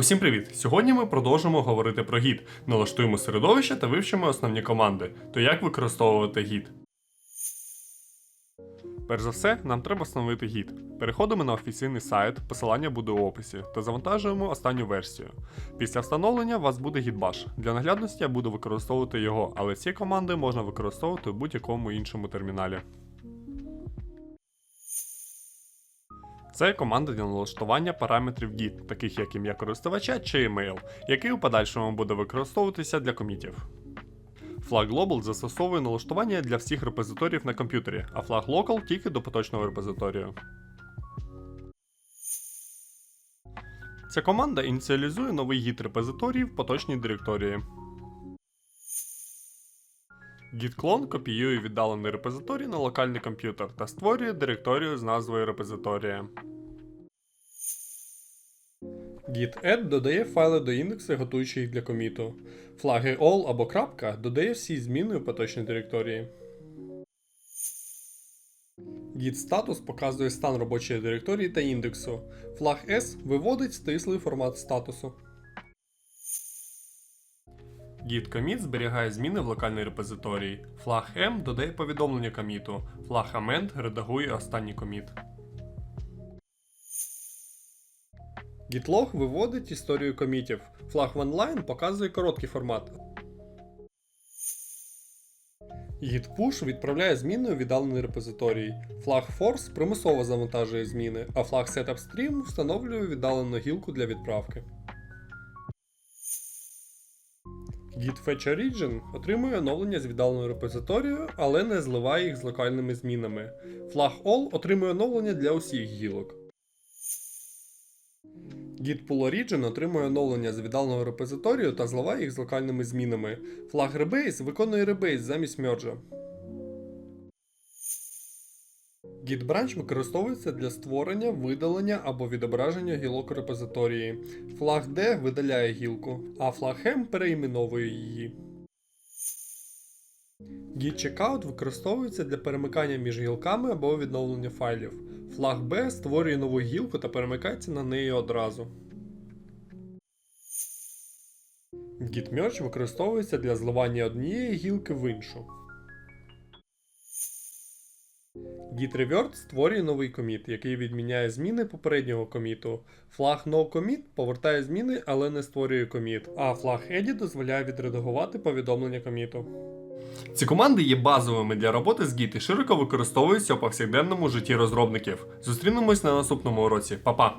Усім привіт! Сьогодні ми продовжимо говорити про гід, налаштуємо середовище та вивчимо основні команди. То як використовувати гід? Перш за все, нам треба встановити гід. Переходимо на офіційний сайт, посилання буде у описі, та завантажуємо останню версію. Після встановлення у вас буде гідбаш. Для наглядності я буду використовувати його, але ці команди можна використовувати в будь-якому іншому терміналі. Це команда для налаштування параметрів Git, таких як ім'я користувача чи email, який у подальшому буде використовуватися для комітів. Flag Global застосовує налаштування для всіх репозиторіїв на комп'ютері, а Flag Local тільки до поточного репозиторію. Ця команда ініціалізує новий гід репозиторій в поточній директорії. Git-клон копіює віддалений репозиторій на локальний комп'ютер та створює директорію з назвою репозиторія. Git-add додає файли до індексу, готуючи їх для коміту. Флаги all або крапка додає всі зміни у поточній директорії. Git статус показує стан робочої директорії та індексу. Флаг S виводить стислий формат статусу. Git commit зберігає зміни в локальній репозиторії. Флаг M додає повідомлення коміту. Флаг amend редагує останній коміт. Git-log виводить історію комітів. Флаг OneLine показує короткий формат. Git-push відправляє зміни у віддалений репозиторій. Флаг Force примусово завантажує зміни, а флаг SetUpStream встановлює віддалену гілку для відправки. Git Fetch Origin отримує оновлення з віддаленого репозиторію, але не зливає їх з локальними змінами. Флаг All отримує оновлення для усіх гілок. Git Pull Origin отримує оновлення з віддаленого репозиторію та зливає їх з локальними змінами. Флаг Rebase виконує Rebase замість мерджа. Git Branch використовується для створення, видалення або відображення гілок репозиторії. Флаг D видаляє гілку, а флаг M переіменовує її. Git Checkout використовується для перемикання між гілками або відновлення файлів. Флаг Б створює нову гілку та перемикається на неї одразу. Git Merge використовується для зливання однієї гілки в іншу. Git Revert створює новий коміт, який відміняє зміни попереднього коміту. Флаг NoCommit повертає зміни, але не створює коміт, а флаг Edit дозволяє відредагувати повідомлення коміту. Ці команди є базовими для роботи з Git і широко використовуються у повсякденному житті розробників. Зустрінемось на наступному уроці. Па-па!